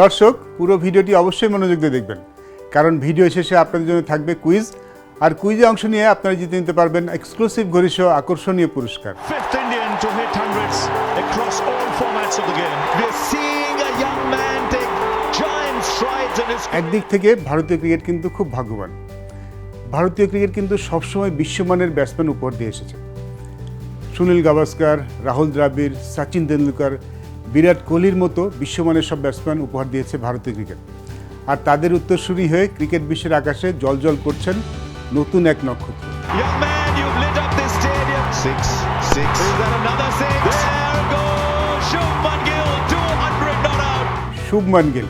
দর্শক পুরো ভিডিওটি অবশ্যই মনোযোগ দিয়ে দেখবেন। কারণ ভিডিও শেষে আপনাদের জন্য থাকবে কুইজ। আর কুইজে অংশ নিয়ে আপনারা জিতে নিতে পারবেন এক্সক্লুসিভ ঘড়িসহ আকর্ষণীয় পুরস্কার। একদিক থেকে ভারতীয় ক্রিকেট কিন্তু খুব ভাগ্যবান। ভারতীয় ক্রিকেট কিন্তু সবসময় বিশ্বমানের ব্যাটসম্যান উপহার দিয়ে এসেছে। সুনীল গাভাস্কার রাহুল দ্রাবিড় সচিন তেন্ডুলকর বিরাট কোহলির মতো বিশ্বমানের সব ব্যাটসম্যান উপহার দিয়েছে ভারতীয় ক্রিকেট আর তাদের উত্তরসূরি হয়ে ক্রিকেট বিশ্বের আকাশে জলজল করছেন নতুন এক নক্ষত্র young man. You've lit up this stadium. Six, six. Is that another six? There goes Shubman Gill. 200 not out. Shubman Gill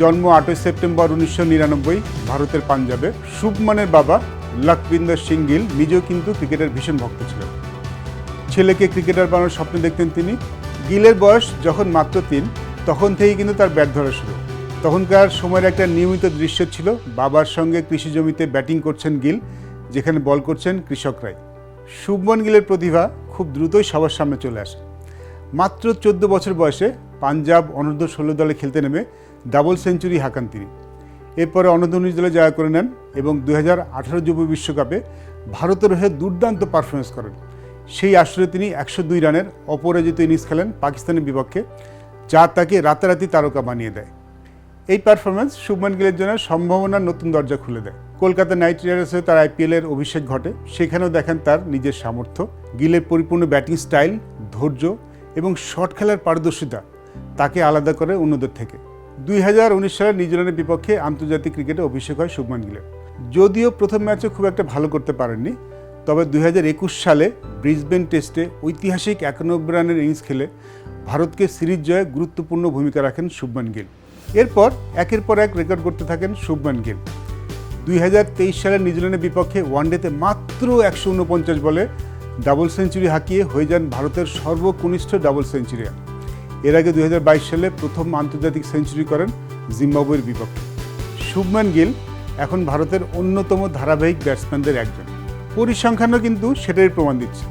জন্ম আটই সেপ্টেম্বর উনিশশো নিরানব্বই ভারতের পাঞ্জাবে শুভমানের বাবা লখবিন্দর সিং গিল নিজেও কিন্তু ক্রিকেটের ভীষণ ভক্ত ছিলেন ছেলেকে ক্রিকেটার বানানোর স্বপ্ন দেখতেন তিনি গিলের বয়স যখন মাত্র তিন, তখন থেকেই কিন্তু তার ব্যাট ধরা শুরু। তখনকার সময়ের একটা নিয়মিত দৃশ্য ছিল বাবার সঙ্গে কৃষি জমিতে ব্যাটিং করছেন গিল, যেখানে বল করছেন কৃষকরাই শুভমন গিলের প্রতিভা খুব দ্রুতই সবার সামনে চলে আসে। মাত্র চোদ্দ বছর বয়সে পাঞ্জাব অনূর্ধ্ব ষোলো দলে খেলতে নেমে ডাবল সেঞ্চুরি হাঁকান তিনি। এরপরে অনূর্ধ্ব উনিশ দলে জয়া করে নেন এবং দু হাজার আঠারো যুব বিশ্বকাপে ভারতের হয়ে দুর্দান্ত পারফরমেন্স করেন। সেই আসরে তিনি একশো দুই রানের অপরাজিত ইনিংস খেলেন পাকিস্তানের বিপক্ষে, যা তাকে রাতারাতি তারকা বানিয়ে দেয়। এই পারফরমেন্স শুভমান গিলের জন্য সম্ভাবনার নতুন দরজা খুলে দেয়। কলকাতা নাইট রাইডার্সে তার আইপিএলের অভিষেক ঘটে। সেখানেও দেখেন তার নিজের সামর্থ্য। গিলের পরিপূর্ণ ব্যাটিং স্টাইল, ধৈর্য এবং শট খেলার পারদর্শিতা তাকে আলাদা করে অন্যদের থেকে। দুই হাজার উনিশ সালে নিউজিল্যান্ডের বিপক্ষে আন্তর্জাতিক ক্রিকেটে অভিষেক হয় শুভমান গিলের। যদিও প্রথম ম্যাচে খুব একটা ভালো করতে পারেননি তবে দুই হাজার একুশ সালে ব্রিসবেন টেস্টে ঐতিহাসিক একানব্বই রানের ইনিংস খেলে ভারতকে সিরিজ জয়ে গুরুত্বপূর্ণ ভূমিকা রাখেন শুভমান গিল। এরপর একের পর এক রেকর্ড করতে থাকেন শুভমান গিল। দুই সালের নিউজিল্যান্ডের বিপক্ষে ওয়ানডেতে মাত্র একশো উনপঞ্চাশ বলে ডাবল সেঞ্চুরি হাঁকিয়ে হয়ে যান ভারতের সর্বকনিষ্ঠ ডাবল সেঞ্চুরিয়ান এর আগে দুই হাজার বাইশ সালে প্রথম আন্তর্জাতিক সেঞ্চুরি করেন জিম্বাবুয়ের বিপক্ষে। শুভমান গিল এখন ভারতের অন্যতম ধারাবাহিক ব্যাটসম্যানদের একজন। পরিসংখ্যানও কিন্তু সেটাই প্রমাণ দিচ্ছে।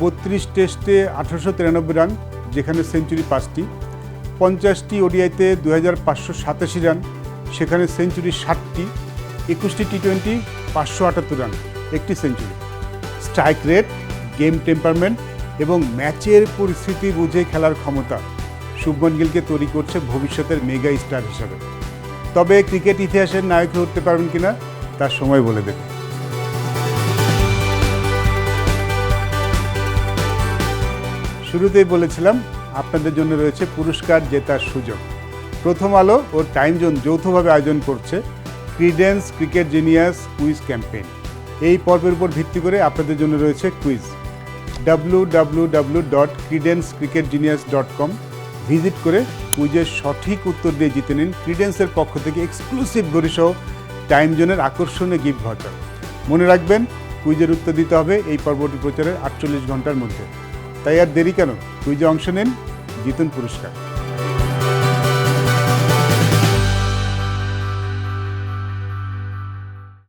বত্রিশ টেস্টে আঠারোশো তিরানব্বই রান, যেখানে সেঞ্চুরি পাঁচটি। পঞ্চাশটি ওডিআইতে দু হাজার পাঁচশো সাতাশি রান, সেখানে সেঞ্চুরি ষাটটি। একুশটি টি টোয়েন্টি পাঁচশো আটাত্তর রান, একটি century. Strike rate, game temperament এবং ম্যাচের পরিস্থিতি বুঝে খেলার ক্ষমতা শুভমন গিলকে তৈরি করছে ভবিষ্যতের মেগা স্টার হিসাবে। তবে ক্রিকেট ইতিহাসের নায়ক হয়ে উঠতে পারবেন কিনা, তার সময় বলে দেবে। শুরুতেই বলেছিলাম, আপনাদের জন্য রয়েছে পুরস্কার জেতার সুযোগ। প্রথম আলো ও টাইম জোন যৌথভাবে আয়োজন করছে Credence cricket genius quiz campaign. এই পর্বের উপর ভিত্তি করে আপনাদের জন্য রয়েছে quiz. W W W dot Credence cricket genius dot com visit করে কুইজের সঠিক উত্তর দিয়ে জিতে নিন ক্রিডেন্সের পক্ষ থেকে এক্সক্লুসিভ গরিসহ টাইম জোনের আকর্ষণীয় গিফট ভাউচার মনে রাখবেন, কুইজের উত্তর দিতে হবে এই পর্বটি প্রচারের আটচল্লিশ ঘণ্টার মধ্যে। তাই আর দেরি কেন? তুই যে অংশ নিন জিতুন পুরস্কার।